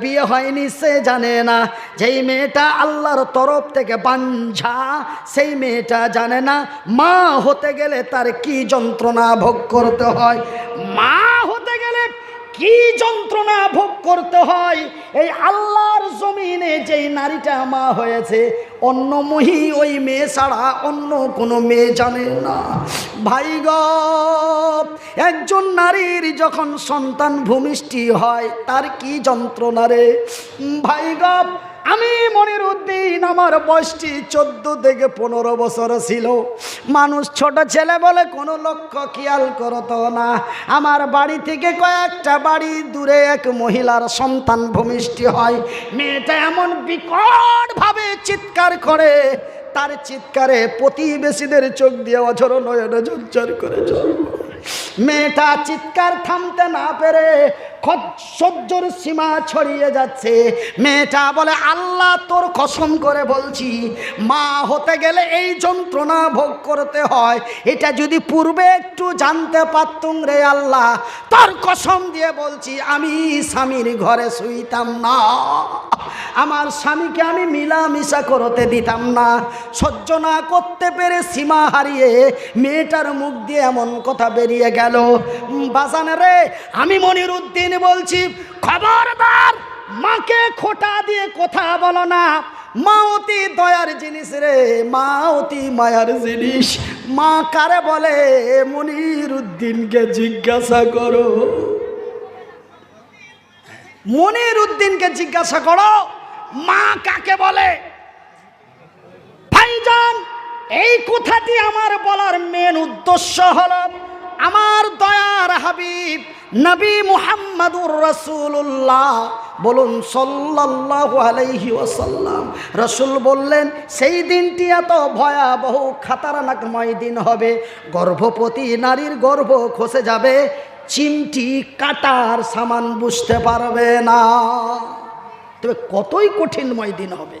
বিয়ে হয়নি, সে জানে না। যেই মেয়েটা আল্লাহর তরফ থেকে বাঞ্ঝা সেই মেয়েটা জানে না। মা হতে গেলে তার কি যন্ত্রণা ভোগ করতে হয়? মা হতে গেলে কি যন্ত্রণা ভোগ করতে হয়? এই আল্লাহর জমিনে যেই নারীটা মা হয়েছে, অন্য মহি ওই মেয়ে ছাড়া অন্য কোনো মেয়ে জানে না। ভাই একজন নারীর যখন সন্তান ভূমিষ্ঠি হয়, তার কি যন্ত্রণা রে? ভাই আমি মনির উদ্দিন আমার বয়সটি চোদ্দ থেকে পনেরো বছর ছিল। মানুষ ছোট ছেলে বলে কোনো লক্ষ্য খেয়াল করতো না। আমার বাড়ি থেকে কয়েকটা বাড়ি দূরে এক মহিলার সন্তান ভূমিষ্ঠি হয়। মেয়েটা এমন বিকটভাবে চিৎকার করে তার চিৎকারে প্রতিবেশীদের চোখ দিয়ে অঝর নয়নে ঝরঝর করে জল। মেয়েটা চিৎকার থামতে না পেরে সহ্যর সীমা ছড়িয়ে যাচ্ছে। মেয়েটা বলে, আল্লাহ, তোর কসম করে বলছি, মা হতে গেলে এই যন্ত্রণা ভোগ করতে হয়। এটা যদি পূর্বে একটু জানতে পারতুম রে আল্লাহ, তোর কসম দিয়ে বলছি, আমি স্বামীর ঘরে শুইতাম না। আমার স্বামীকে আমি মিলামিশা করতে দিতাম না। সহ্য না করতে পেরে সীমা হারিয়ে মেয়েটার মুখ দিয়ে এমন কথা বেরিয়ে গেল। উম, বাজানে রে আমি মনির উদ্দিন বলছি খবরদার মাকে খোটা দিয়ে কথা বলো না। মা অতি দয়ার জিনিস রে মা অতি মায়ার জিনিস। মা কারে বলে মনির উদ্দিনকে জিজ্ঞাসা করো। মনির উদ্দিনকে জিজ্ঞাসা করো মা কাকে বলে? ভাইজান এই কথাটি আমার বলার মেন উদ্দেশ্য হল আমার দয়ার হাবিব নবী মুহাম্মাদুর রসুল্লাহ বলুন সাল্লাল্লাহু আলাইহি ওয়াসাল্লাম। রসুল বললেন, সেই দিনটি এত ভয়াবহ খাতারনাকময় দিন হবে। গর্ভবতী নারীর গর্ভ খসে যাবে। চিমটি কাটার সামান বুঝতে পারবে না। তবে কতই কঠিনময় দিন হবে।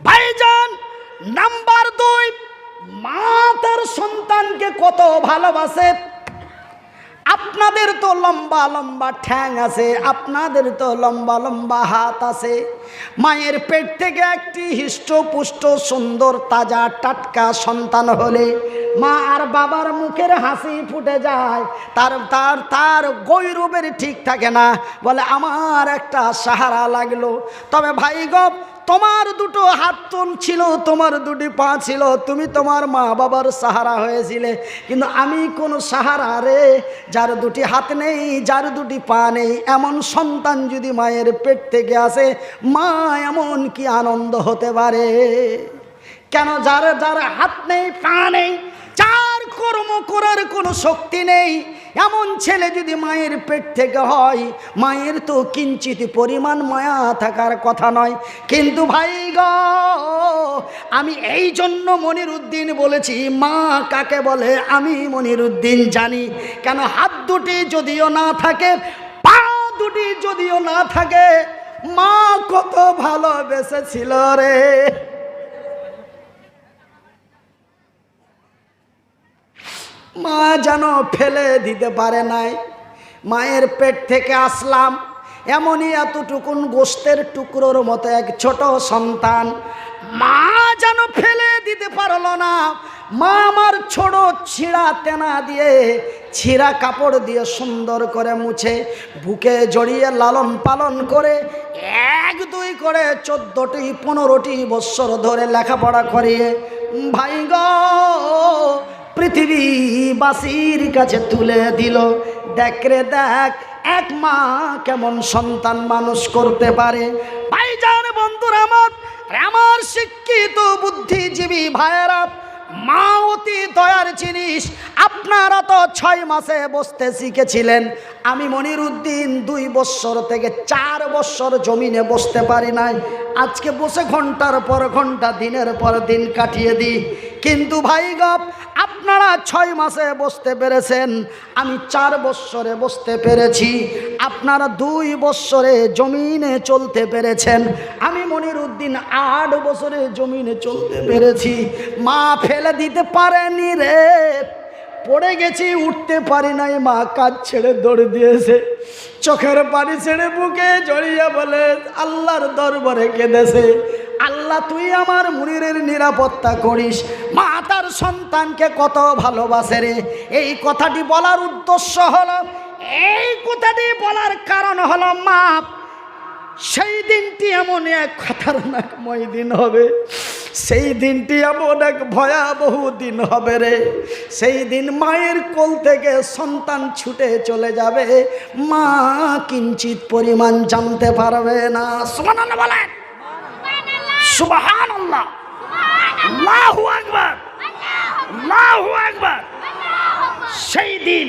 ভাইজান, নাম্বার দুই মা তার সন্তানকে কত ভালোবাসে? আপনাদের তো লম্বা লম্বা ঠ্যাং আছে, আপনাদের তো লম্বা লম্বা হাত আছে। মায়ের পেট থেকে একটি হৃষ্টপুষ্ট সুন্দর তাজা টাটকা সন্তান হলে মা আর বাবার মুখের হাসি ফুটে যায়, তার তার তার গৈরবের ঠিক থাকে না। বলে, আমার একটা সাহারা লাগল। তবে ভাই গপ তোমার দুটো হাত তুন ছিল, তোমার দুটি পা ছিল, তুমি তোমার মা বাবার সাহারা হয়েছিলে। কিন্তু আমি কোন সাহারা রে, যার দুটি হাত নেই, যার দুটি পা নেই, এমন সন্তান যদি মায়ের পেট থেকে আসে, মা এমন কি আনন্দ হতে পারে? কেন যার যার হাত নেই, পা নেই, যার কর্ম করার কোনো শক্তি নেই এমন ছেলে যদি মায়ের পেট থেকে হয়, মায়ের তো কিঞ্চিত পরিমাণ মায়া থাকার কথা নয়। কিন্তু ভাই গ, আমি এই জন্য মনির উদ্দিন বলেছি, মা কাকে বলে আমি মনির উদ্দিন জানি। কেন হাত দুটি যদিও না থাকে, পা দুটি যদিও না থাকে, মা কত ভালোবেসেছিল রে। মা যেন ফেলে দিতে পারে নাই। মায়ের পেট থেকে আসলাম। এমনই এতটুকুন গোস্তের টুকরোর মতো এক ছোট সন্তান। মা যেন ফেলে দিতে পারল না। মা আমার ছোট ছিঁড়া তেনা দিয়ে ছিঁড়া কাপড় দিয়ে সুন্দর করে মুছে বুকে জড়িয়ে লালন পালন করে এক, দুই করে চোদ্দটি, পনেরোটি বৎসর ধরে লেখাপড়া করিয়ে ভাই গো! পৃথিবীবাসীর কাছে তুলে দিল। দেখ রে দেখ, এক মা কেমন সন্তান মানুষ করতে পারে? ভাইজান বন্ধুরা আমার আমার শিক্ষিত বুদ্ধিজীবী ভাইয়েরা মা অতি দয়ার জিনিস, আপনারা তো ছয় মাসে বসতে শিখেছিলেন। আমি মনির উদ্দিন দুই বৎসর থেকে চার বৎসর জমিনে বসতে পারি নাই। আজকে বসে ঘণ্টার পর ঘণ্টা, দিনের পর দিন কাটিয়ে দিই। কিন্তু ভাই গপ, আপনারা ছয় মাসে বসতে পেরেছেন। আমি চার বৎসরে বসতে পেরেছি। আপনারা দুই বৎসরে জমিনে চলতে পেরেছেন। আমি মনির উদ্দিন আট বছরে জমিনে চলতে পেরেছি। মা ফেলে দিতে পারেনি রে। পড়ে গেছি, উঠতে পারি নাই, মা কাজ ছেড়ে দৌড় দিয়েছে। চোখের পানি ছেড়ে বুকে জড়িয়ে বলে, আল্লাহর দরবারে কেঁদেছে। আল্লাহ, তুই আমার মুনিরের নিরাপত্তা করিস। মা তার সন্তানকে কত ভালোবাসে রে। এই কথাটি বলার উদ্দেশ্য হলো, এই কথাটি বলার কারণ হলো, মা সেই দিনটি এমন এক খতরনাকময় দিন হবে। সেই দিনটি এমন এক ভয়াবহ দিন হবে রে। সেই দিন মায়ের কোল থেকে সন্তান ছুটে চলে যাবে। মা কিঞ্চিত পরিমাণ জানতে পারবে না। সুমান বলেন। সুবাহান সেই দিন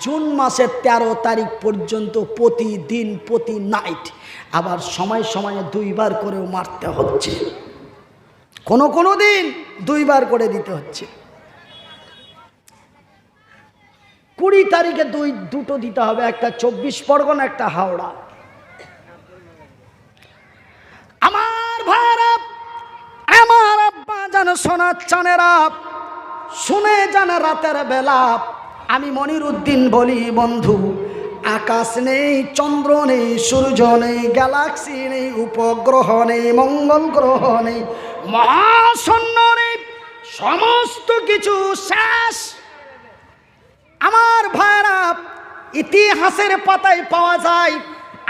জুন মাসের ১৩ তারিখ পর্যন্ত প্রতিদিন, প্রতি নাইট আবার সময় সময়ে দুইবার করেও মারতে হচ্ছে। কোনো কোনো দিন দুইবার করে দিতে হচ্ছে। কুড়ি তারিখে দুই, দুটো দিতে হবে, একটা চব্বিশ পরগনা, একটা হাওড়া। আমার ভাইরা, আমার আব্বা যেন সোনার চানেরা, শুনে যেন রাতের বেলা আমি মনির উদ্দিন বলি, বন্ধু, আকাশ নেই, চন্দ্র নেই, সূর্য নেই, গ্যালাক্সি নেই, উপগ্রহ নেই, মঙ্গল গ্রহ নেই, মহাশূন্য নেই, সমস্ত কিছু শেষ। আমার ভাইরা, ইতিহাসের পাতায় পাওয়া যায়,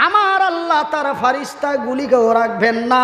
আমার আল্লাহ তার ফারিস্তা গুলিকেও রাখবেন না।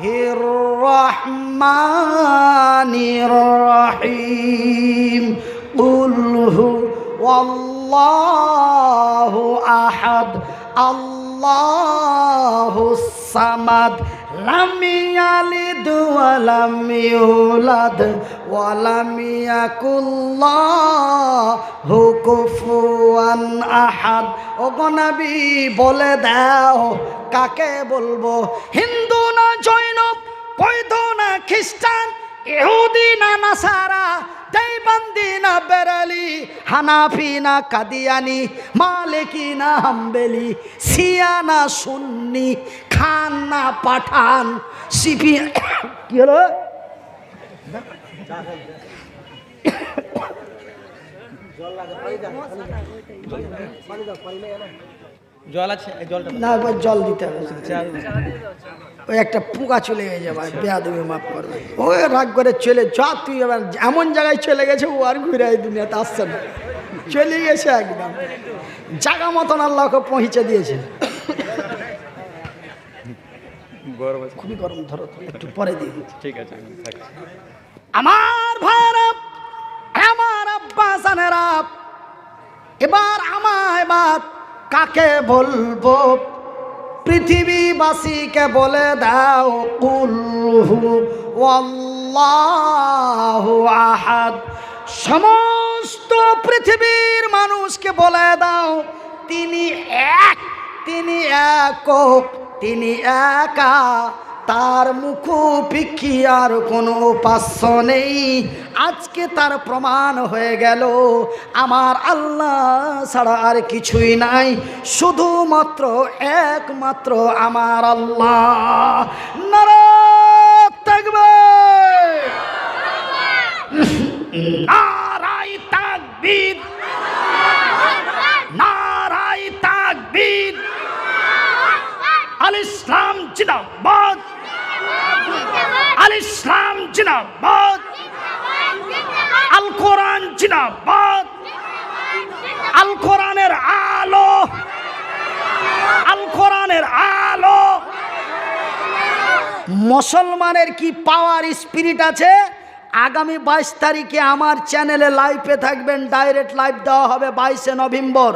হির রহমানির রহিম কুলহু ওয়াল্লাহু আহাদ আল্লাহু সামাদ লাম ইয়ালিদ ওয়া লাম ইউলাদ ওয়া লাম ইয়াকুল্লাহু কুফুয়ান আহাদ ওগো নবী, বলে দাও, কাকে বলব? হিন্দু খ্রিস্টান, ইহুদি না নাসারা দেবন্দি না বেরালি, হানাফি না কাদিয়ানি, মালিকি না হাম্বেলি সিয়া না সুন্নি, খান না পাঠান সিপি কি হলো? জল আছে? জলটা না একবার জল দিতে হবে। ওই একটা পোকা চলে গেছে বেয়া দেবে মাফ করবে ও রাগ করে চলে যা তুই এবার এমন জায়গায় চলে গেছে ও আর ঘুরে এই দুনিয়াতে আসছে না। চলে গেছে একদম। জায়গা মতন আল্লাহকে পৌঁছে দিয়েছে। খুবই গরম ধরো একটু পরে দিয়ে ঠিক আছে আমার ভাইরা আমার আব্বা জানেরা এবার আমায় এবার কাকে বলব? পৃথিবীবাসীকে বলে দাও কুলহু ওয়াল্লাহু আহাদ। সমস্ত পৃথিবীর মানুষকে বলে দাও, তিনি এক, তিনি একক, তিনি একা। তার মুখোপিক্ষি আর কোনো উপাস্য নেই। আজকে তার প্রমাণ হয়ে গেল। আমার আল্লাহ ছাড়া আর কিছুই নাই। শুধুমাত্র একমাত্র আমার আল্লাহ। নারা থাকবে নারাই তাকবীর। নারাই আল ইসলাম জিন্দাবাদ। আল ইসলাম জিন্দাবাদ। আল কোরআন জিন্দাবাদ। আল কোরআনের আলো। আল কোরআনের আলো। মুসলমানের কি পাওয়ার স্পিরিট আছে? আগামী বাইশ তারিখে আমার চ্যানেলে লাইভে থাকবেন, ডাইরেক্ট লাইভ দেওয়া হবে বাইশে নভেম্বর।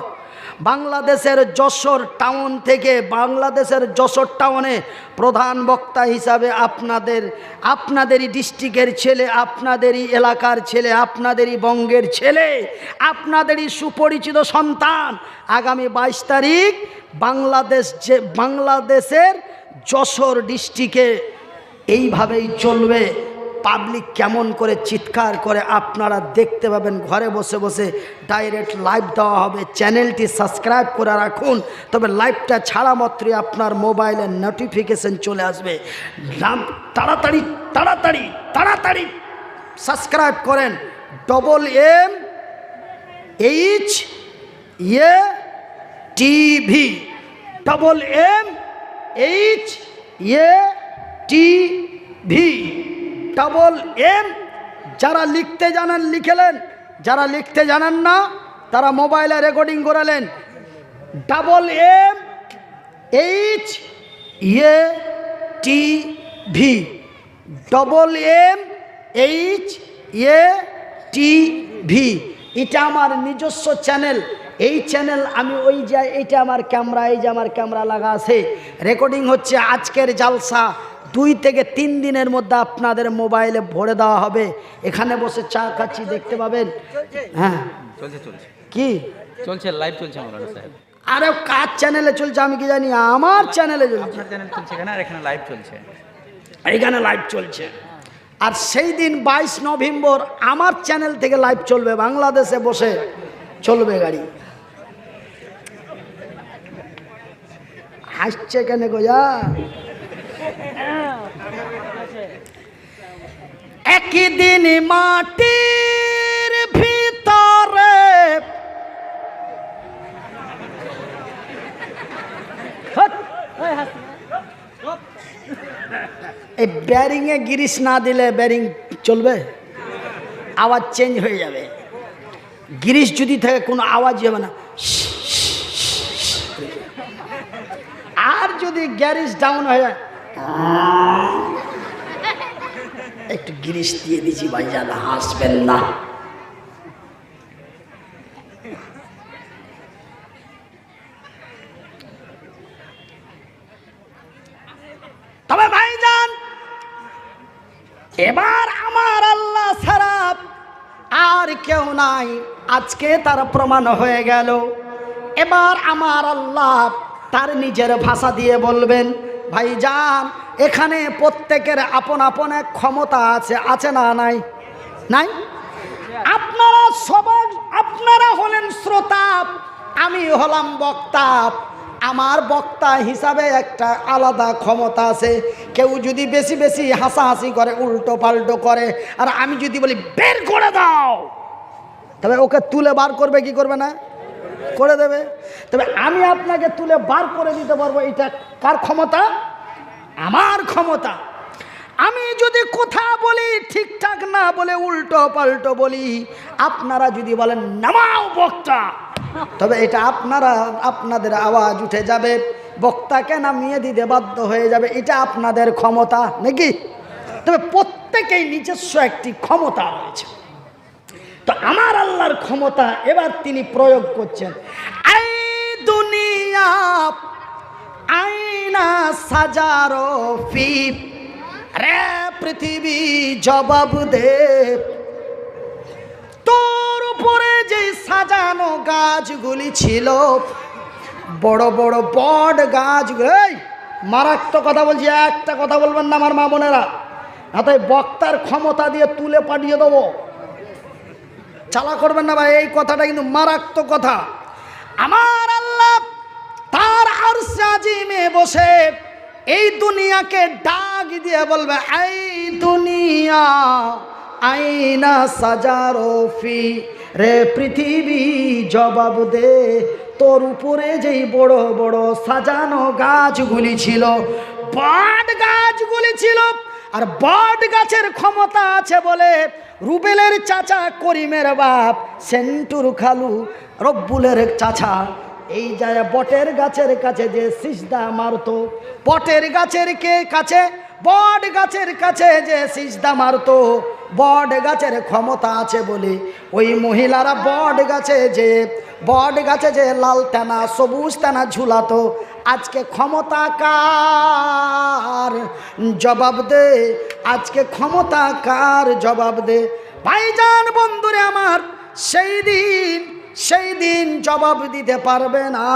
বাংলাদেশের যশোর টাউন থেকে বাংলাদেশের যশোর টাউনে প্রধান বক্তা হিসাবে আপনাদের, আপনাদেরই ডিস্ট্রিক্টের ছেলে, আপনাদেরই এলাকার ছেলে, আপনাদেরই বঙ্গের ছেলে, আপনাদেরই সুপরিচিত সন্তান। আগামী বাইশ তারিখ বাংলাদেশ যে, বাংলাদেশের যশোর ডিস্ট্রিক্টে এইভাবেই চলবে। পাবলিক কেমন করে চিৎকার করে আপনারা দেখতে পাবেন, ঘরে বসে বসে ডাইরেক্ট লাইভ দেওয়া হবে। চ্যানেলটি সাবস্ক্রাইব করে রাখুন, তবে লাইভটা ছাড়া মাত্রই আপনার মোবাইলে নোটিফিকেশন চলে আসবে। তাড়াতাড়ি তাড়াতাড়ি তাড়াতাড়ি সাবস্ক্রাইব করেন। Double M H A TV double M H A T V double M যারা লিখতে জানেন, লিখেলেন। যারা লিখতে জানেন না, তারা মোবাইলে রেকর্ডিং করালেন। Double M H A T V double M H A T V এটা আমার নিজস্ব চ্যানেল এই চ্যানেল আমি ওই যে এইটা আমার ক্যামেরা এই যে আমার ক্যামেরা লাগা আছে। রেকর্ডিং হচ্ছে আজকের জালসা। দুই থেকে তিন দিনের মধ্যে আপনাদের মোবাইলে ভরে দেওয়া হবে। এখানে বসে চা খাচ্ছি দেখতে পাবেন? হ্যাঁ। চলছে চলছে। কি? চলছে লাইভ চলছে মৌলানা সাহেব। আরে কার চ্যানেলে চলছে? আমি কি জানি? আমার চ্যানেলে চলছে। চ্যানেল চলছে এখানে আর এখানে লাইভ চলছে। এইখানে লাইভ চলছে। আর সেই দিন বাইশ নভেম্বর আমার চ্যানেল থেকে লাইভ চলবে বাংলাদেশে বসে চলবে গাড়ি। হাসছে কেন গোজা একই দিন মাটির ভিতরে এই ব্যারিংয়ে গিরিস না দিলে ব্যারিং চলবে? আওয়াজ চেঞ্জ হয়ে যাবে। গিরিস যদি থাকে, কোনো আওয়াজ হবে না। আর যদি গ্যারিস ডাউন হয়ে যায় একটু গিরিশ দিয়ে দিছি ভাই যেন হাসবেন না। তবে ভাইজান, এবার আমার আল্লাহ ছাড়া আর কেউ নাই। আজকে তার প্রমাণ হয়ে গেল। এবার আমার আল্লাহ তার নিজের ভাষা দিয়ে বলবেন ভাইজান, এখানে প্রত্যেকের আপন আপন এক ক্ষমতা আছে আছে না নাই? নাই? আপনারা সবাই, আপনারা হলেন শ্রোতা, আমি হলাম বক্তা। আমার বক্তা হিসাবে একটা আলাদা ক্ষমতা আছে। কেউ যদি বেশি বেশি হাসাহাসি করে, উল্টো পাল্টো করে, আর আমি যদি বলি, বের করে দাও তবে ওকে তুলে বার করবে, কি করবে না? করে দেবে। তবে আমি আপনাকে তুলে বার করে দিতে পারব, এটা কার ক্ষমতা? আমার ক্ষমতা। আমি যদি কথা বলি, ঠিকঠাক না বলে উল্টো পাল্টো বলি, আপনারা যদি বলেন, নামাও বক্তা। তবে এটা আপনারা, আপনাদের আওয়াজ উঠে যাবে, বক্তাকে নামিয়ে দিতে বাধ্য হয়ে যাবে, এটা আপনাদের ক্ষমতা, নাকি? তবে প্রত্যেকেই নিজস্ব একটি ক্ষমতা রয়েছে। তো আমার আল্লাহর ক্ষমতা এবার তিনি প্রয়োগ করছেন। আই দুনিয়া আইনা সাজারো ফিপ রে পৃথিবী জবাব দে। তোর উপরে যে সাজানো গাছগুলি ছিল, বড় বড় বট গাছগুলো, এই মারাত্মক কথা বলছি, একটা কথা বলবেন না আমার মা বোনেরা তাই বক্তার ক্ষমতা দিয়ে তুলে পাঠিয়ে দেবো। চালা করবেন না ভাই, এই কথাটা কিন্তু মারাত্মক কথা। আমার আল্লাহ তার আর সাজিমে বসে এই দুনিয়াকে ডাক দিয়ে বলবে, এই দুনিয়া আইনা সাজারো ফি রে পৃথিবী জবাব দে। তোর উপরে যেই বড় বড় সাজানো গাছগুলি ছিল বট গাছগুলি ছিল আর বট গাছের ক্ষমতা আছে বলে রুবেলের চাচা করিমের বাপ সেন্টুর খালু, রব্বুলের চাচা। এই যায় বটের গাছের কাছে যে সিজদা মারতো, বটের গাছের কে কাছে? বট গাছের কাছে যে সিজদা মারতো, বট গাছের ক্ষমতা আছে বলে ওই মহিলারা বট গাছে যে, বট গাছে যে লাল টানা সবুজ টানা ঝুলাতো আজকে ক্ষমতা কার? জবাব দে। আজকে ক্ষমতা কার? জবাব দে। ভাইজান বন্ধুরে আমার, সেই দিন সেই দিন জবাব দিতে পারবে না।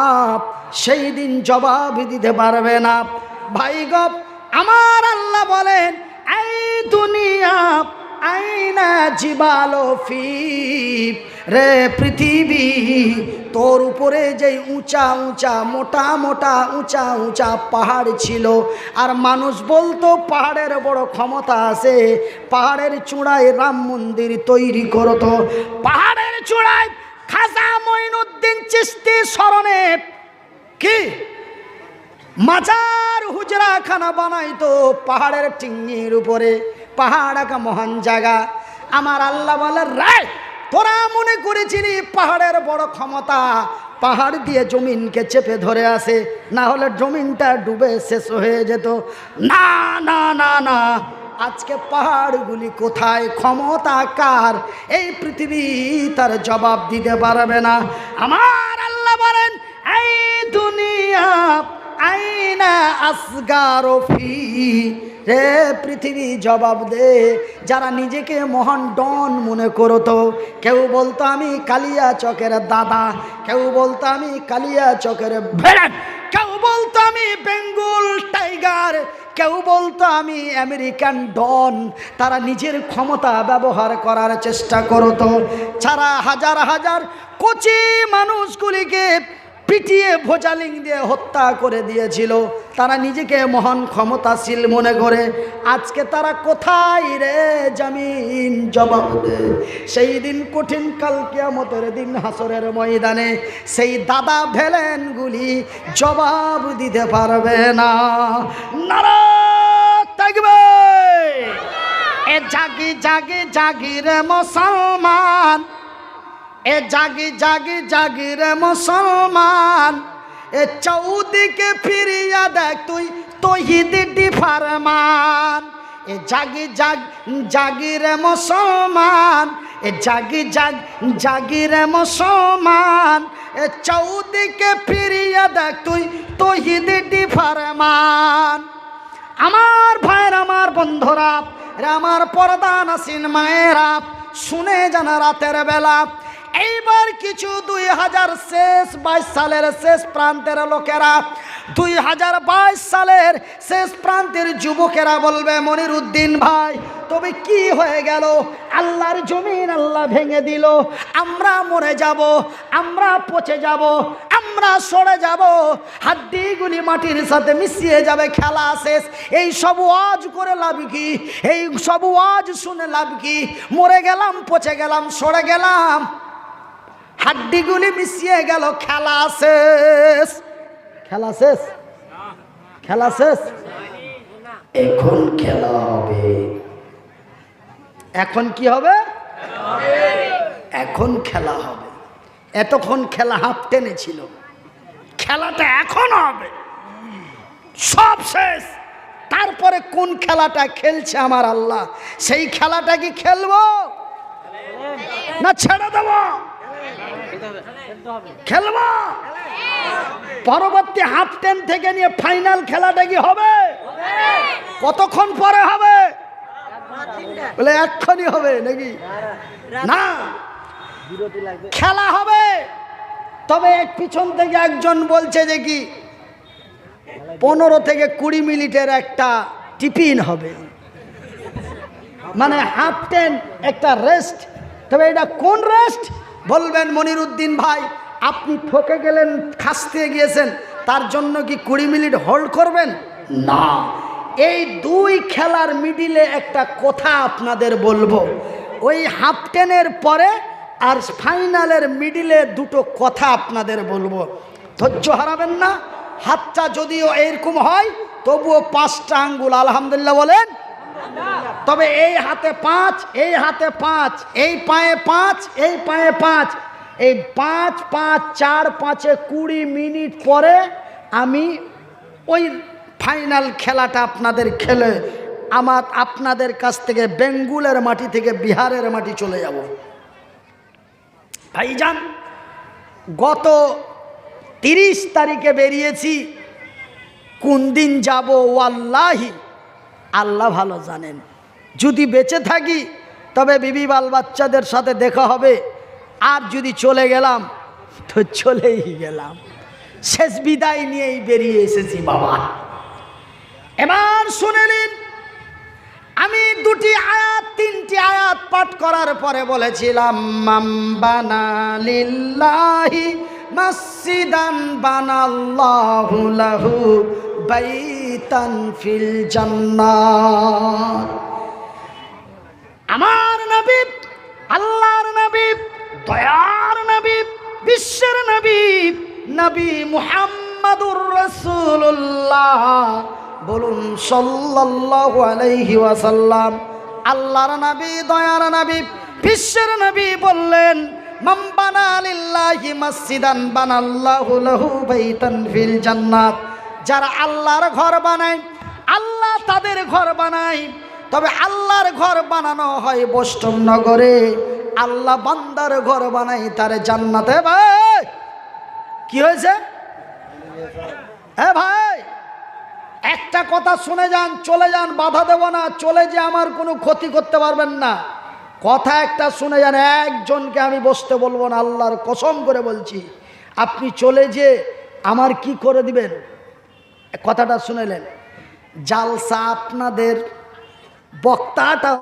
সেই দিন জবাব দিতে পারবে না। ভাই গপ, আমার আল্লাহ বলেন, এই দুনিয়া আইনা জিবালো ফি রে পৃথিবী, তোর উপরে যেই উঁচা উঁচা, মোটা মোটা, উঁচা উঁচা পাহাড় ছিল, আর মানুষ বলতো পাহাড়ের বড় ক্ষমতা আছে, পাহাড়ের চূড়ায় রাম মন্দির তৈরি করতো। পাহাড়ের চূড়ায় খাজা মঈনুদ্দিন চিস্তি স্মরণে কি? মাজার হুজরা খানা বানাইতো পাহাড়ের টিঙ্গির উপরে। পাহাড় একা মহান জায়গা। আমার আল্লাহ বলে, রায়, তোরা মনে করেছিলি পাহাড়ের বড় ক্ষমতা পাহাড় দিয়ে জমিনকে চেপে ধরে আসে না হলে জমিনটা ডুবে শেষ হয়ে যেত। না না না না, আজকে পাহাড়গুলি কোথায়, ক্ষমতা কার, এই পৃথিবী তার জবাব দিতে পারবে না। আমার আল্লাহ বলেন, এই দুনিয়া আইনা আসগার ফি রে পৃথিবী জবাব দে। যারা নিজেকে মহান ডন মনে করতো, কেউ বলতো আমি কালিয়া চকের দাদা, কেউ বলতো আমি কালিয়া চকের ভেড়াট, কেউ বলতো আমি বেঙ্গল টাইগার, কেউ বলতো আমি আমেরিকান ডন। তারা নিজের ক্ষমতা ব্যবহার করার চেষ্টা করতো। ছাড়া হাজার হাজার কচি মানুষগুলিকে পিটিয়ে ভোজালিং দিয়ে হত্যা করে দিয়েছিল। তারা নিজেকে মহান ক্ষমতাশীল মনে করে। আজকে তারা কোথায় রে জামিন জবাব সেই দিন কঠিন কাল কিয়ামতের দিন হাসরের ময়দানে সেই দাদা ভেলেনগুলি জবাব দিতে পারবে না। নারা থাকবে। এ জাগি জাগি জাগি রে মুসলমান। এ জাগি জাগি জাগি রে মুসলমান, এ চৌদিকে ফিরিয়া দেখ তুই তহিদ ডিফারমান। এ জাগি জাগ জাগি রে মুসলমান, এ জাগি জাগ জাগি রে মুসলমান, এ চৌদিকে ফিরিয়া দেখ তুই তহিদ ডিফারমান। আমার ভাইয়ের, আমার বন্ধুরা আমার পর্দা নাসিন মায়েরা, শুনে জানা রাতের বেলা এইবার কিছু দুই হাজার শেষ বাইশ সালের শেষ প্রান্তের লোকেরা, দুই হাজার বাইশ সালের শেষ প্রান্তের যুবকেরা বলবে মনির উদ্দিন ভাই, তবে কি হয়ে গেল? আল্লাহর জমিন আল্লাহ ভেঙে দিল। আমরা মরে যাব, আমরা পচে যাব, আমরা সরে যাব। হাড্ডিগুলি মাটির সাথে মিশিয়ে যাবে, খেলা শেষ। এই সব ওয়াজ করে লাভ কি? এই সব ওয়াজ শুনে লাভ কি? মরে গেলাম, পচে গেলাম, সরে গেলাম। হাড্ডিগুলি মিশিয়ে গেল, খেলা শেষ। খেলা শেষ? খেলা শেষ? এখন খেলা হবে। এখন কি হবে? এখন খেলা হবে। এতক্ষণ খেলা হাফ টেনেছিল খেলাটা এখন হবে। সব শেষ। তারপরে কোন খেলাটা খেলছে আমার আল্লাহ? সেই খেলাটা কি খেলব? না ছেড়ে দেব? খেলব? পরবর্তী হাফ টেন থেকে নিয়ে ফাইনাল খেলাটা কি হবে? কতক্ষণ পরে হবে? বলে এক্ষুনি হবে নাকি? না। খেলা হবে। তবে এক পিছন থেকে একজন বলছে যে কি, পনেরো থেকে কুড়ি মিনিটের একটা টিফিন হবে। মানে হাফ টেন একটা রেস্ট তবে এটা কোন রেস্ট বলবেন, মনিরুদ্দিন ভাই, আপনি ঠকে গেলেন, খাসতে গিয়েছেন, তার জন্য কি কুড়ি মিনিট হোল্ড করবেন? না। এই দুই খেলার মিডিলে একটা কথা আপনাদের বলব। ওই হাফ টেনের পরে আর ফাইনালের মিডিলে দুটো কথা আপনাদের বলব। ধৈর্য হারাবেন না, হাতটা যদিও এরকম হয়, তবুও পাঁচটা আঙ্গুল, আলহামদুলিল্লাহ বলেন তবে এই হাতে পাঁচ, এই হাতে পাঁচ, এই পায়ে পাঁচ, এই পায়ে পাঁচ। এই পাঁচ পাঁচ, চার, পাঁচে কুড়ি মিনিট পরে আমি ওই ফাইনাল খেলাটা আপনাদের খেলে আমার আপনাদের কাছ থেকে বেঙ্গুলের মাটি থেকে বিহারের মাটি চলে যাব। ভাইজান, গত তিরিশ তারিখে বেরিয়েছি। কোন দিন যাব? ওয়াল্লাহি। আল্লাহ ভালো জানেন। যদি বেঁচে থাকি, তবে বিবি বাল বাচ্চাদের সাথে দেখা হবে। আর যদি চলে গেলাম, তো চলেই গেলাম। শেষ বিদায় নিয়েই বেরিয়ে এসেছি বাবা। এবার শুনে নিন, আমি দুটি আয়াত, তিনটি আয়াত পাঠ করার পরে বলেছিলাম বানাল্লাহু লাহু বাইতান ফিল জান্নাত। আমার নবী, আল্লাহর নবী, দয়ার নবী, বিশ্বের নবী নবী মুহাম্মাদুর রাসূলুল্লাহ। বলুন সাল্লাল্লাহু আলাইহি ওয়াসাল্লাম, আল্লাহর নবী, দয়ার নবী, বিশ্বের নবী বললেন, মান বানা লিল্লাহি মসজিদান বানাল্লাহু লাহু বাইতান ফিল জান্নাত। যারা আল্লাহর ঘর বানায়, আল্লাহ তাদের ঘর বানায়। তবে আল্লাহর ঘর বানানো হয় বৈষ্ণব নগরে। আল্লাহ বান্দার ঘর বানাই তার জান্নাতে। ভাই, কি হয়েছে? হ্যাঁ ভাই, একটা কথা শুনে যান, চলে যান, বাধা দেব না। চলে যে আমার কোনো ক্ষতি করতে পারবেন না। কথা একটা শুনে যান, একজনকে আমি বসতে বলব না, আল্লাহর কসম করে বলছি। আপনি চলে যে আমার কি করে দিবেন? কথাটা শুনেলেন। জালসা আপনাদের বক্তাটা